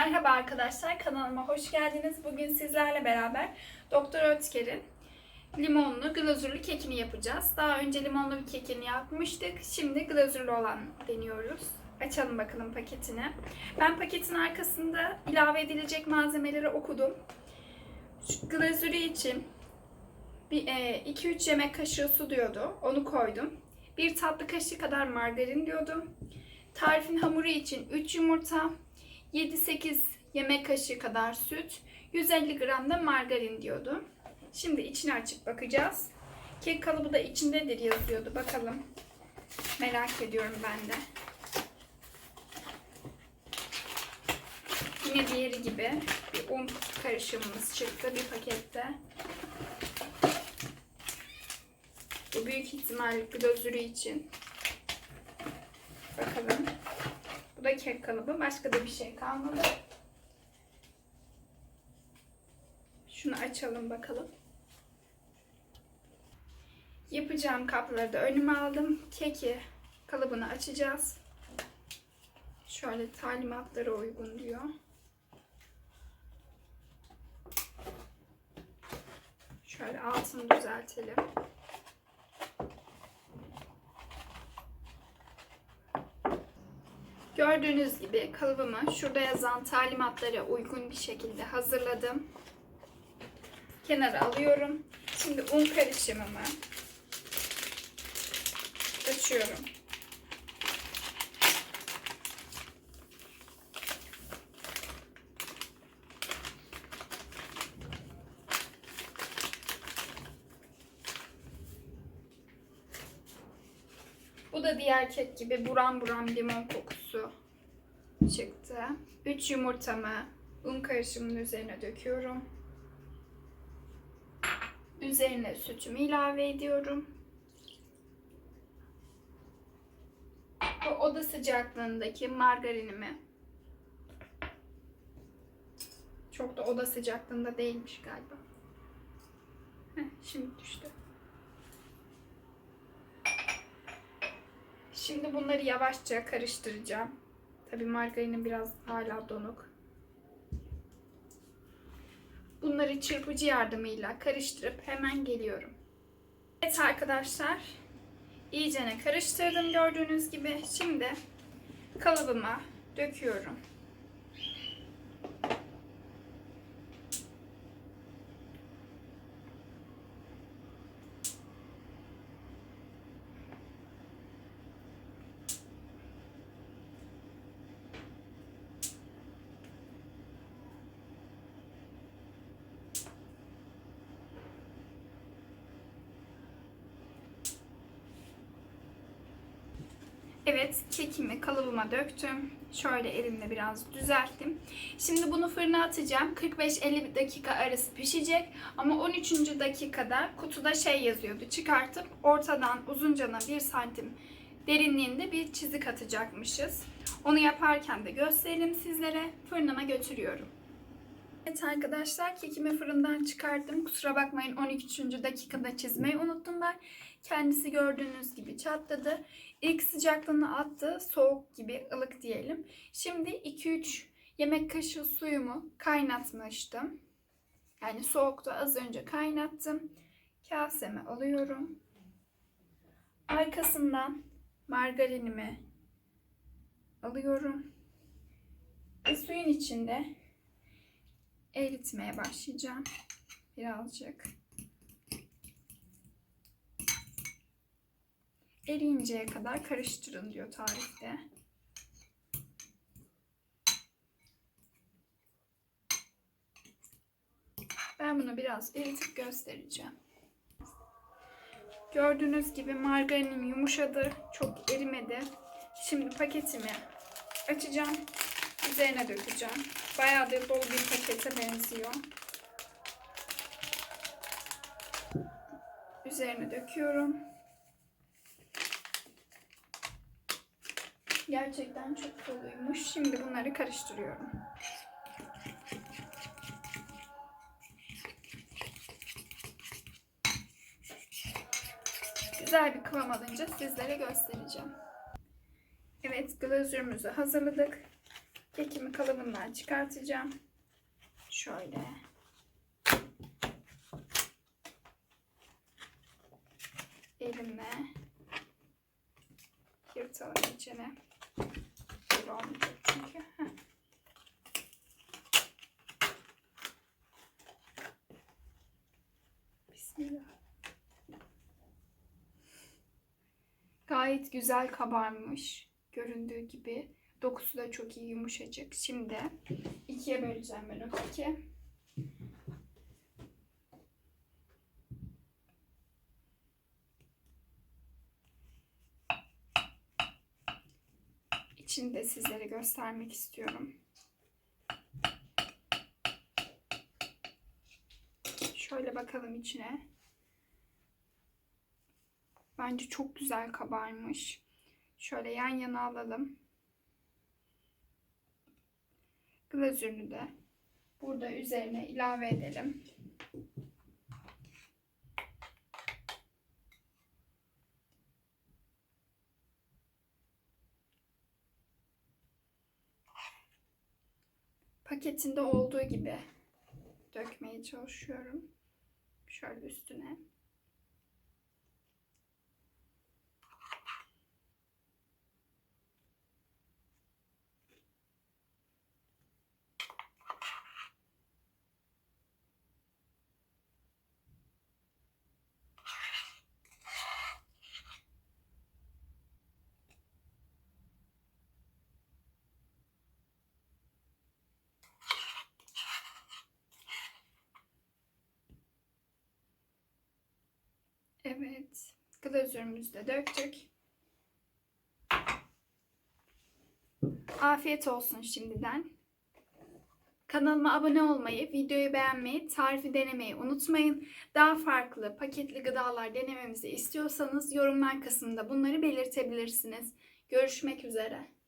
Merhaba arkadaşlar kanalıma hoş geldiniz. Bugün sizlerle beraber Doktor Ötker'in limonlu glazürlü kekini yapacağız. Daha önce limonlu bir kekini yapmıştık. Şimdi glazürlü olan deniyoruz. Açalım bakalım paketini. Ben paketin arkasında ilave edilecek malzemeleri okudum. Şu glazürü için 2-3 yemek kaşığı su diyordu. Onu koydum. 1 tatlı kaşığı kadar margarin diyordu. Tarifin hamuru için 3 yumurta, 7-8 yemek kaşığı kadar süt, 150 gram da margarin diyordu. Şimdi içini açıp bakacağız. Kek kalıbı da içindedir yazıyordu. Bakalım. Merak ediyorum ben de. Yine diğeri gibi bir un karışımımız çıktı bir pakette. Bu büyük ihtimal glazürü için. Bakalım. Bu da kek kalıbı. Başka da bir şey kalmadı. Şunu açalım bakalım. Yapacağım kapları da önüme aldım. Keki kalıbını açacağız. Şöyle talimatlara uygun diyor. Şöyle altını düzeltelim. Gördüğünüz gibi kalıbımı şurada yazan talimatlara uygun bir şekilde hazırladım. Kenara alıyorum. Şimdi un karışımımı açıyorum. Bu da diğer kek gibi buram buram limon kokusu çıktı. 3 yumurtamı un karışımının üzerine döküyorum. Üzerine sütümü ilave ediyorum. Bu oda sıcaklığındaki margarinimi çok da oda sıcaklığında değilmiş galiba. Heh, şimdi düştü. Şimdi bunları yavaşça karıştıracağım. Tabi margarinim biraz hala donuk. Bunları çırpıcı yardımıyla karıştırıp hemen geliyorum. Evet arkadaşlar. iyicene karıştırdım gördüğünüz gibi. Şimdi kalıbıma döküyorum. Evet, kekimi kalıbıma döktüm. Şöyle elimle biraz düzelttim. Şimdi bunu fırına atacağım. 45-50 dakika arası pişecek. Ama 13. dakikada kutuda şey yazıyordu. Çıkartıp ortadan uzuncana 1 santim derinliğinde bir çizik atacakmışız. Onu yaparken de göstereyim sizlere. Fırınıma götürüyorum. Evet arkadaşlar kekimi fırından çıkarttım. Kusura bakmayın 13. dakikada çizmeyi unuttum ben. Kendisi gördüğünüz gibi çatladı. İlk sıcaklığını attı. Soğuk gibi ılık diyelim. Şimdi 2-3 yemek kaşığı suyumu kaynatmıştım. Yani soğuktu az önce kaynattım. Kaseme alıyorum. Arkasından margarinimi alıyorum. Ve suyun içinde eritmeye başlayacağım. Birazcık. Eriyinceye kadar karıştırın diyor tarifte. Ben bunu biraz eritip göstereceğim. Gördüğünüz gibi margarinim yumuşadı. Çok erimedi. Şimdi paketimi açacağım. Üzerine dökeceğim. Bayağı da dolu bir pakete benziyor. Üzerine döküyorum. Gerçekten çok doluymuş. Şimdi bunları karıştırıyorum. Güzel bir kıvam alınca sizlere göstereceğim. Evet glazürümüzü hazırladık. Kekimi kalıbından çıkartacağım. Şöyle. Elimle yırtalım içine. Böyle olmayacak çünkü. Bismillah. Gayet güzel kabarmış. Göründüğü gibi. Dokusu da çok iyi yumuşacık. Şimdi ikiye böleceğim ben o keki. İçini de sizlere göstermek istiyorum. Şöyle bakalım içine. Bence çok güzel kabarmış. Şöyle yan yana alalım. Glazürünü de burada üzerine ilave edelim. Paketinde olduğu gibi dökmeye çalışıyorum. Şöyle üstüne. Evet. Glazürümüzü de döktük. Afiyet olsun şimdiden. Kanalıma abone olmayı, videoyu beğenmeyi, tarifi denemeyi unutmayın. Daha farklı paketli gıdalar denememizi istiyorsanız yorumlar kısmında bunları belirtebilirsiniz. Görüşmek üzere.